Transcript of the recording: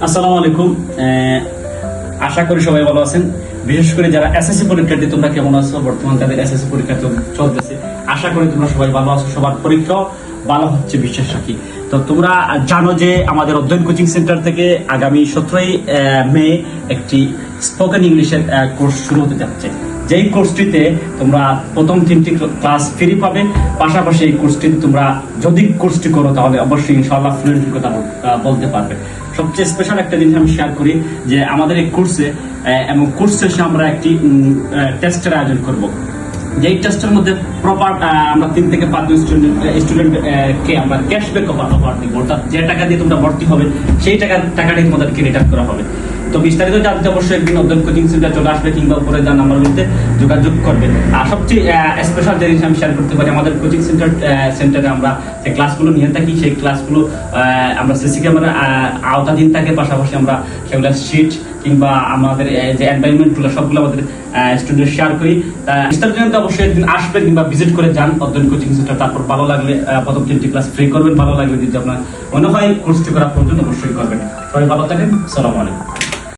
আসসালামু আলাইকুম। আশা করি সবাই ভালো আছেন। বিশেষ করে যারা এসএসসি পরীক্ষার্থী, তোমরা কেমন আছো? বর্তমান তাদের এসএসসি পরীক্ষা চল- চলতেছে। আশা করি তোমরা সবাই ভালো আছো। সবার পরীক্ষাও ভালো হচ্ছে, বিশ্বাস রাখি। তো তোমরা জানো যে আমাদের অধ্যয়ন কোচিং সেন্টার থেকে আগামী সতেরোই মে একটি স্পোকেন ইংলিশের কোর্স শুরু হতে যাচ্ছে। যেই কোর্সটিতে তোমরা প্রথম তিনটি ক্লাস ফ্রি পাবে, পাশাপাশি এই কোর্সটিতে তোমরা যদি কোর্সটি করো, তাহলে অবশ্যই ইনশাআল্লাহ ফ্লুয়েন্ট কথা বলতে পারবে। সবচেয়ে স্পেশাল একটা জিনিস আমি শেয়ার করি, যে আমাদের এই কোর্সে এবং কোর্স শেষে আমরা একটি টেস্টের আয়োজন করব। যেই টেস্টের মধ্যে প্রপার আমরা তিন থেকে পাঁচজন স্টুডেন্ট স্টুডেন্ট কে আমরা ক্যাশব্যাক অফার দিব, অর্থাৎ যে টাকা দিয়ে তোমরা ভর্তি হবে, সেই টাকা টাকাটাই তোমাদেরকে রিটার্ন করা হবে। তো বিস্তারিত জানতে অবশ্যই একদিন অধ্যয়ন কোচিং সেন্টার চলে আসবে কিংবা উপরে যা নাম্বারগুলোতে যোগাযোগ করবে আর সবচেয়ে স্পেশাল জিনিস আমি শেয়ার করতে পারি, আমাদের কোচিং সেন্টার সেন্টারে আমরা যে ক্লাসগুলো নিয়ে থাকি, সেই ক্লাসগুলো আমরা সিসি ক্যামেরা আওতাধীন থাকে। পাশাপাশি আমরা সেগুলো শিট কিংবা আমাদের যে এনভাইরনমেন্টগুলো সবগুলো আমাদের স্টুডেন্ট শেয়ার করি। তা বিস্তারিত জানতে অবশ্যই একদিন আসবে কিংবা ভিজিট করে যান অধ্যয়ন কোচিং সেন্টার তারপর ভালো লাগলে প্রথম তিনটি ক্লাস ফ্রি করবেন। ভালো লাগলে যদি আপনার মনে হয় কোর্সটি করা প্রয়োজন অবশ্যই করবেন। সবাই ভালো থাকেন। সালাম আলাইকুম।